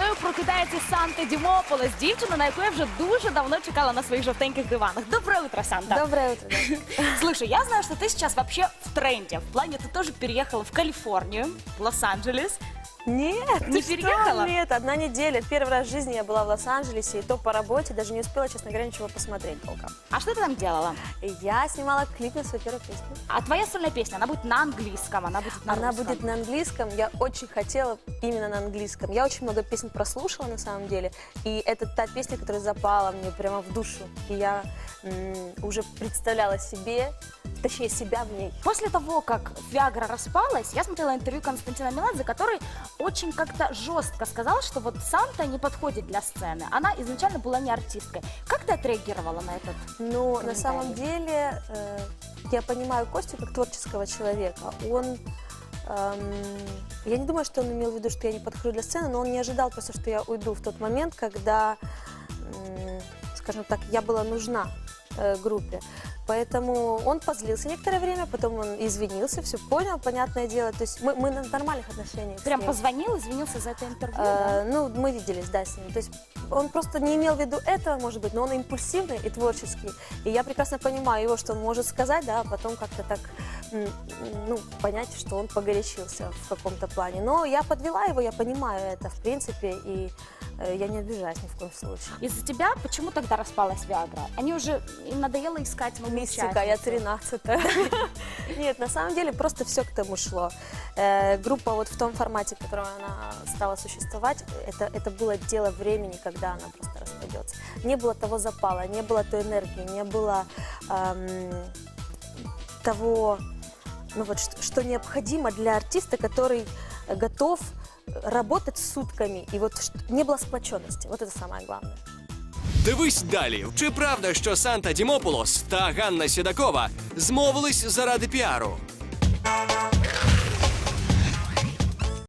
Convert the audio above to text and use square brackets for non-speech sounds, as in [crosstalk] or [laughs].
мною прокидається Санта Дімополес, дівчина, на яку я вже дуже давно чекала на своїх жовтеньких диванах. Доброе утро, Санта. Доброе утро. да. [laughs] Слушай, я знаю, что ты сейчас вообще в тренде. В плане ты тоже переехала в Калифорнию, в Лос-Анджелес. Нет, Не ты что? переехала? Нет, одна неделя. Первый раз в жизни я была в Лос-Анджелесе, и то по работе, даже не успела, честно говоря, ничего посмотреть толком. А что ты там делала? Я снимала клип на свою первую песню. А твоя сольная песня, она будет на английском, она будет на Она русском. будет на английском. Я очень хотела именно на английском. Я очень много песен прослушала на самом деле. И это та песня, которая запала мне прямо в душу. И я уже представляла себе, точнее себя в ней. После того, как Виагра распалась, я смотрела интервью Константина Меладзе, который очень как-то жестко сказал, что вот Санта не подходит для сцены. Она изначально была не артисткой. Как ты отреагировала на этот? Ну, на самом деле э, я понимаю Костю как творческого человека. Он, эм, я не думаю, что он имел в виду, что я не подхожу для сцены, но он не ожидал просто, что я уйду в тот момент, когда, скажем так, я была нужна э, группе. Поэтому он позлился некоторое время, потом он извинился, все понял, понятное дело. То есть мы, мы на нормальных отношениях. с Прям ним. позвонил, извинился за это интервью, да? Э, Ну, мы виделись, да, с ним. То есть он просто не имел в виду этого, может быть, но он импульсивный и творческий. И я прекрасно понимаю его, что он может сказать, да, а потом как-то так, ну, понять, что он погорячился в каком-то плане. Но я подвела его, я понимаю это, в принципе, и э, я не обижаюсь ни в коем случае. Из-за тебя почему тогда распалась Виагра? Они уже, им надоело искать Мистика, я участницу. 13 [laughs] Нет, на самом деле просто все к тому шло. Э, группа вот в том формате, в котором она стала существовать, это, это было дело времени, когда она просто распадется. Не было того запала, не было той энергии, не было эм, того, ну вот, что, что необходимо для артиста, который э, готов работать сутками. И вот не было сплоченности. Вот это самое главное. Дивись далі. Чи правда, що Санта Дімополос та Ганна Сідакова змовились заради піару?